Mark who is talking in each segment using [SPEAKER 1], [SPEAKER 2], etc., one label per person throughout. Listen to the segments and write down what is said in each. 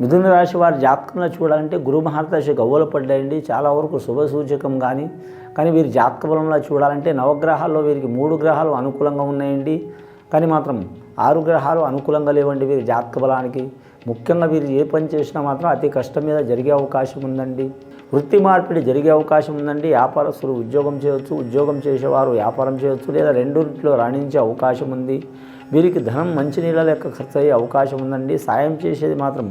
[SPEAKER 1] మిథున రాశి వారి జాతకంలో చూడాలంటే గురు మహారదశ గవ్వలు పడ్డాయండి. చాలా వరకు శుభ సూచకం కానీ కానీ వీరి జాతక బలంలో చూడాలంటే నవగ్రహాల్లో వీరికి మూడు గ్రహాలు అనుకూలంగా ఉన్నాయండి. కానీ మాత్రం ఆరు గ్రహాలు అనుకూలంగా లేవండి వీరి జాతక బలానికి. ముఖ్యంగా వీరు ఏ పని చేసినా మాత్రం అతి కష్టం మీద జరిగే అవకాశం ఉందండి. వృత్తి మార్పిడి జరిగే అవకాశం ఉందండి. వ్యాపారస్తులు ఉద్యోగం చేయవచ్చు ఉద్యోగం చేసేవారు వ్యాపారం చేయవచ్చు లేదా రెండింటిలో రాణించే అవకాశం ఉంది. వీరికి ధనం మంచి నీళ్ళ లెక్క ఖర్చు అయ్యే అవకాశం ఉందండి. సాయం చేసేది మాత్రం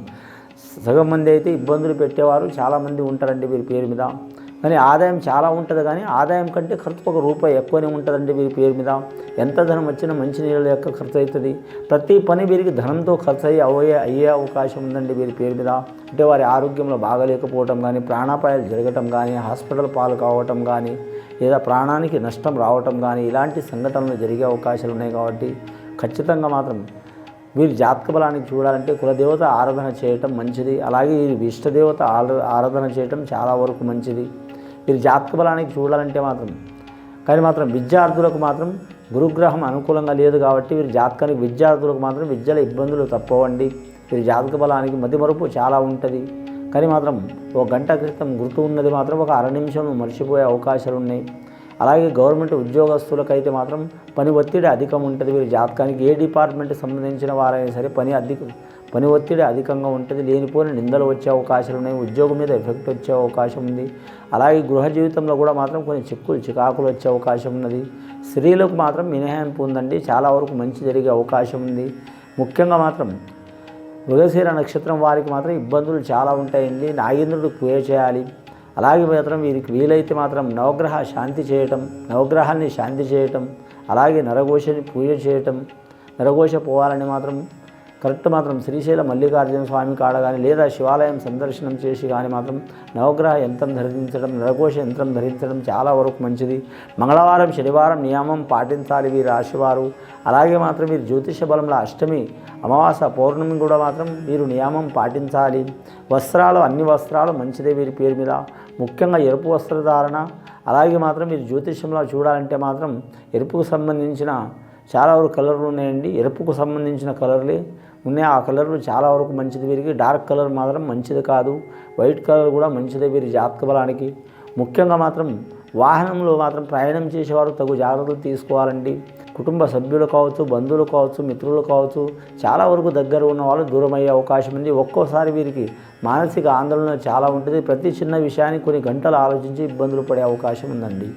[SPEAKER 1] సగం మంది అయితే ఇబ్బందులు పెట్టేవారు చాలామంది ఉంటారండి వీరి పేరు మీద. కానీ ఆదాయం చాలా ఉంటుంది కానీ ఆదాయం కంటే ఖర్చు ఒక రూపాయి ఎక్కువనే ఉంటుందండి వీరి పేరు మీద. ఎంత ధనం వచ్చినా మంచి నీళ్ళ యొక్క ఖర్చు అవుతుంది. ప్రతి పని వీరికి ధనంతో ఖర్చు అయ్యి అవయ్యే అయ్యే అవకాశం ఉందండి వీరి పేరు మీద. అంటే వారి ఆరోగ్యంలో బాగలేకపోవటం కానీ ప్రాణాపాయాలు జరగటం కానీ హాస్పిటల్ పాలు కావటం కానీ లేదా ప్రాణానికి నష్టం రావటం కానీ ఇలాంటి సంఘటనలు జరిగే అవకాశాలు ఉన్నాయి కాబట్టి ఖచ్చితంగా మాత్రం వీరి జాతక బలానికి చూడాలంటే కులదేవత ఆరాధన చేయటం మంచిది. అలాగే వీరి ఇష్టదేవత ఆర- ఆరాధన చేయటం చాలా వరకు మంచిది. వీరి జాతక బలానికి చూడాలంటే మాత్రం కానీ మాత్రం విద్యార్థులకు మాత్రం గురుగ్రహం అనుకూలంగా లేదు కాబట్టి వీరి జాతకానికి విద్యార్థులకు మాత్రం విద్యల ఇబ్బందులు తప్పవండి. వీరి జాతక బలానికి మతిమరుపు చాలా ఉంటుంది. కానీ మాత్రం ఒక గంట క్రితం గుర్తు ఉన్నది మాత్రం ఒక అర నిమిషం మర్చిపోయే అవకాశాలు ఉన్నాయి అలాగే గవర్నమెంట్ ఉద్యోగస్తులకైతే మాత్రం పని ఒత్తిడి అధికం ఉంటుంది. వీరి జాతకానికి ఏ డిపార్ట్మెంట్ సంబంధించిన వారైనా సరే పని అధిక పని ఒత్తిడి అధికంగా ఉంటుంది. లేనిపోయిన నిందలు వచ్చే అవకాశాలు ఉన్నాయి. ఉద్యోగం మీద ఎఫెక్ట్ వచ్చే అవకాశం ఉంది. అలాగే గృహ జీవితంలో కూడా మాత్రం కొన్ని చిక్కులు చికాకులు వచ్చే అవకాశం ఉన్నది. స్త్రీలకు మాత్రం మినహాయింపు ఉందండి. చాలా వరకు మంచి జరిగే అవకాశం ఉంది. ముఖ్యంగా మాత్రం మృగశీర నక్షత్రం వారికి మాత్రం ఇబ్బందులు చాలా ఉంటాయండి. నాగేంద్రుడు పూజ చేయాలి. అలాగే మాత్రం వీరికి వీలైతే మాత్రం నవగ్రహ శాంతి చేయటం నవగ్రహాన్ని శాంతి చేయటం అలాగే నరఘోషని పూజ చేయటం నరఘోష పోవాలని మాత్రం కరెక్ట్ మాత్రం శ్రీశైల మల్లికార్జున స్వామి కాడ కానీ లేదా శివాలయం సందర్శనం చేసి కానీ మాత్రం నవగ్రహ యంత్రం ధరించడం నరకోశ యంత్రం ధరించడం చాలా వరకు మంచిది. మంగళవారం శనివారం నియమం పాటించాలి వీరి రాశివారు అలాగే మాత్రం వీరు జ్యోతిష బలంలో అష్టమి అమావాస పౌర్ణమి కూడా మాత్రం వీరు నియమం పాటించాలి. వస్త్రాలు అన్ని వస్త్రాలు మంచిదే వీరి పేరు మీద. ముఖ్యంగా ఎరుపు వస్త్రధారణ అలాగే మాత్రం మీరు జ్యోతిష్యంలో చూడాలంటే మాత్రం ఎరుపుకు సంబంధించిన చాలా వరకు కలర్లు ఉన్నాయండి. ఎరుపుకు సంబంధించిన కలర్లే. ఉన్నాయి. ఆ కలర్లు చాలా వరకు మంచిది వీరికి. డార్క్ కలర్ మాత్రం మంచిది కాదు. వైట్ కలర్ కూడా మంచిది వీరి జాతక బలానికి. ముఖ్యంగా మాత్రం వాహనంలో మాత్రం ప్రయాణం చేసేవారు తగు జాగ్రత్తలు తీసుకోవాలండి. కుటుంబ సభ్యులు కావచ్చు బంధువులు కావచ్చు మిత్రులు కావచ్చు చాలా వరకు దగ్గర ఉన్న వాళ్ళు దూరం అయ్యే అవకాశం ఉంది. ఒక్కోసారి వీరికి మానసిక ఆందోళన చాలా ఉంటుంది. ప్రతి చిన్న విషయాన్ని కొన్ని గంటలు ఆలోచించి ఇబ్బందులు పడే అవకాశం ఉందండి.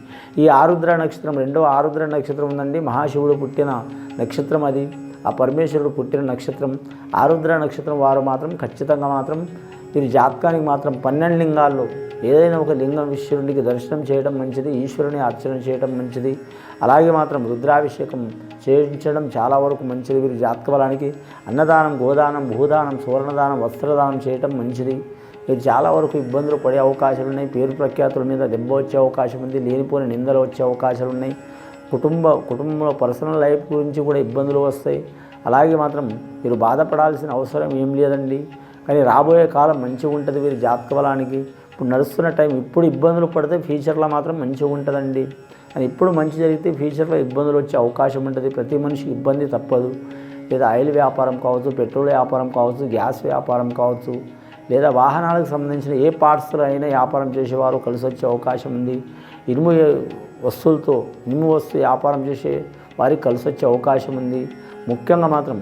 [SPEAKER 1] ఈ ఆరుద్ర నక్షత్రం రెండవ ఆరుద్ర నక్షత్రం ఉందండి. మహాశివుడు పుట్టిన నక్షత్రం అది. ఆ పరమేశ్వరుడు పుట్టిన నక్షత్రం ఆరుద్ర నక్షత్రం వారు మాత్రం ఖచ్చితంగా మాత్రం వీరి జాతకానికి మాత్రం పన్నెండు లింగాల్లో ఏదైనా ఒక లింగం ఈశ్వరునికి దర్శనం చేయడం మంచిది ఈశ్వరుని అర్చన చేయడం మంచిది. అలాగే మాత్రం రుద్రాభిషేకం చేయించడం చాలా వరకు మంచిది వీరి జాతక బలానికి అన్నదానం గోదానం భూదానం సువర్ణదానం వస్త్రదానం చేయటం మంచిది. ఇది చాలా వరకు ఇబ్బందులు పడే అవకాశాలు ఉన్నాయి. పేరు ప్రఖ్యాతుల మీద దెబ్బ వచ్చే అవకాశం ఉంది. లేనిపోని నిందలు వచ్చే అవకాశాలు ఉన్నాయి. కుటుంబ కుటుంబంలో పర్సనల్ లైఫ్ గురించి కూడా ఇబ్బందులు వస్తాయి. అలాగే మాత్రం మీరు బాధపడాల్సిన అవసరం ఏం లేదండి. కానీ రాబోయే కాలం మంచిగా ఉంటుంది వీరి జాతక బలానికి ఇప్పుడు నడుస్తున్న టైం ఇప్పుడు ఇబ్బందులు పడితే ఫ్యూచర్లో మాత్రం మంచిగా ఉంటుందండి. అని ఇప్పుడు మంచి జరిగితే ఫ్యూచర్లో ఇబ్బందులు వచ్చే అవకాశం ఉంటుంది. ప్రతి మనిషికి ఇబ్బంది తప్పదు. లేదా ఆయిల్ వ్యాపారం కావచ్చు పెట్రోల్ వ్యాపారం కావచ్చు గ్యాస్ వ్యాపారం కావచ్చు లేదా వాహనాలకు సంబంధించిన ఏ పార్ట్స్లో అయినా వ్యాపారం చేసేవారు కలిసి వచ్చే అవకాశం ఉంది. ఇనుము వస్తువులతో ఇనుము వస్తువు వ్యాపారం చేసే వారికి కలిసి వచ్చే అవకాశం ఉంది. ముఖ్యంగా మాత్రం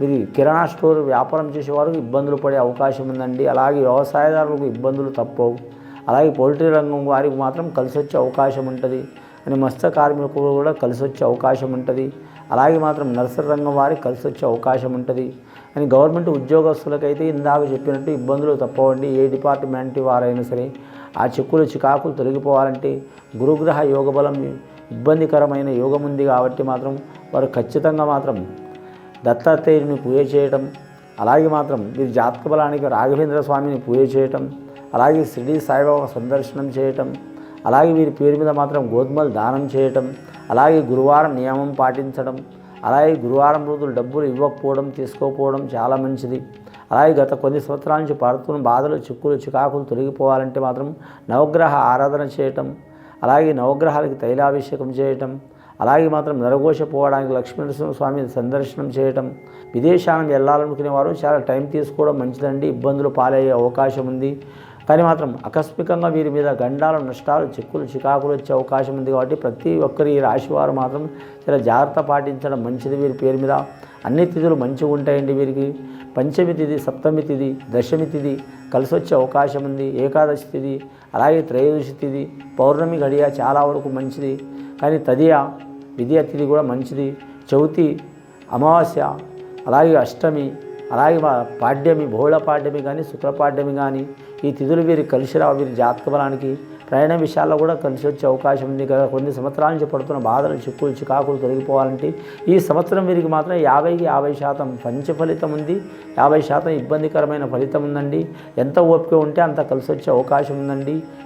[SPEAKER 1] మీరు కిరాణా స్టోర్ వ్యాపారం చేసేవారు ఇబ్బందులు పడే అవకాశం ఉందండి. అలాగే వ్యవసాయదారులకు ఇబ్బందులు తప్పవు. అలాగే పౌల్ట్రీ రంగం వారికి మాత్రం కలిసి వచ్చే అవకాశం ఉంటుంది. అని మత్స్య కార్మికులు కూడా కలిసి వచ్చే అవకాశం ఉంటుంది. అలాగే మాత్రం నర్సరీ రంగం వారికి కలిసి వచ్చే అవకాశం ఉంటుంది. అని గవర్నమెంట్ ఉద్యోగస్తులకైతే ఇందాక చెప్పినట్టు ఇబ్బందులు తప్పవండి. ఏ డిపార్ట్మెంట్ వారైనా సరే ఆ చిక్కులు చికాకులు తొలగిపోవాలంటే గురుగ్రహ యోగబలం ఇబ్బందికరమైన యోగం ఉంది కాబట్టి మాత్రం వారు ఖచ్చితంగా మాత్రం దత్తాత్రేయుని పూజ చేయటం అలాగే మాత్రం వీరి జాతక బలానికి రాఘవేంద్ర స్వామిని పూజ చేయటం అలాగే షిరిడి సాయిబాబా సందర్శనం చేయటం అలాగే వీరి పేరు మీద మాత్రం గోధుమలు దానం చేయటం అలాగే గురువారం నియమం పాటించడం అలాగే గురువారం రోజులు డబ్బులు ఇవ్వకపోవడం తీసుకోకపోవడం చాలా మంచిది. అలాగే గత కొన్ని సంవత్సరాల నుంచి పడుతున్న బాధలు చిక్కులు చికాకులు తొలగిపోవాలంటే మాత్రం నవగ్రహ ఆరాధన చేయటం అలాగే నవగ్రహాలకి తైలాభిషేకం చేయటం అలాగే మాత్రం నరగోష పోవడానికి లక్ష్మీనరసింహ స్వామి సందర్శనం చేయటం విదేశానికి వెళ్ళాలనుకునే వారు చాలా టైం తీసుకోవడం మంచిదండి. ఇబ్బందులు పాలయ్యే అవకాశం ఉంది. కానీ మాత్రం ఆకస్మికంగా వీరి మీద గండాలు నష్టాలు చిక్కులు చికాకులు వచ్చే అవకాశం ఉంది కాబట్టి ప్రతి ఒక్కరి ఈ రాశి వారు మాత్రం చాలా జాగ్రత్త పాటించడం మంచిది వీరి పేరు మీద. అన్ని తిథులు మంచిగా ఉంటాయండి వీరికి. పంచమి తిథి సప్తమి తిథి దశమి తిథి కలిసి వచ్చే అవకాశం ఉంది. ఏకాదశి తిథి అలాగే త్రయోదశి తిథి పౌర్ణమి గడియ చాలా వరకు మంచిది. కానీ తదియ విద్యా తిథి కూడా మంచిది. చవితి అమావాస్య అలాగే అష్టమి అలాగే మా పాడ్యమి బహుళ పాడ్యమి కానీ శుక్రపాడ్యమి కానీ ఈ తిథులు వీరికి కలిసి రావు వీరి జాతక బలానికి ప్రయాణ విషయాల్లో కూడా కలిసి వచ్చే అవకాశం ఉంది. కదా కొన్ని సంవత్సరాల నుంచి పడుతున్న బాధలు చిక్కులు చికాకులు తొలగిపోవాలంటే ఈ సంవత్సరం వీరికి మాత్రం యాభైకి యాభై శాతం పంచ ఫలితం ఉంది. యాభై శాతం ఇబ్బందికరమైన ఫలితం ఉందండి. ఎంత ఓపిక ఉంటే అంత కలిసి వచ్చే అవకాశం ఉందండి.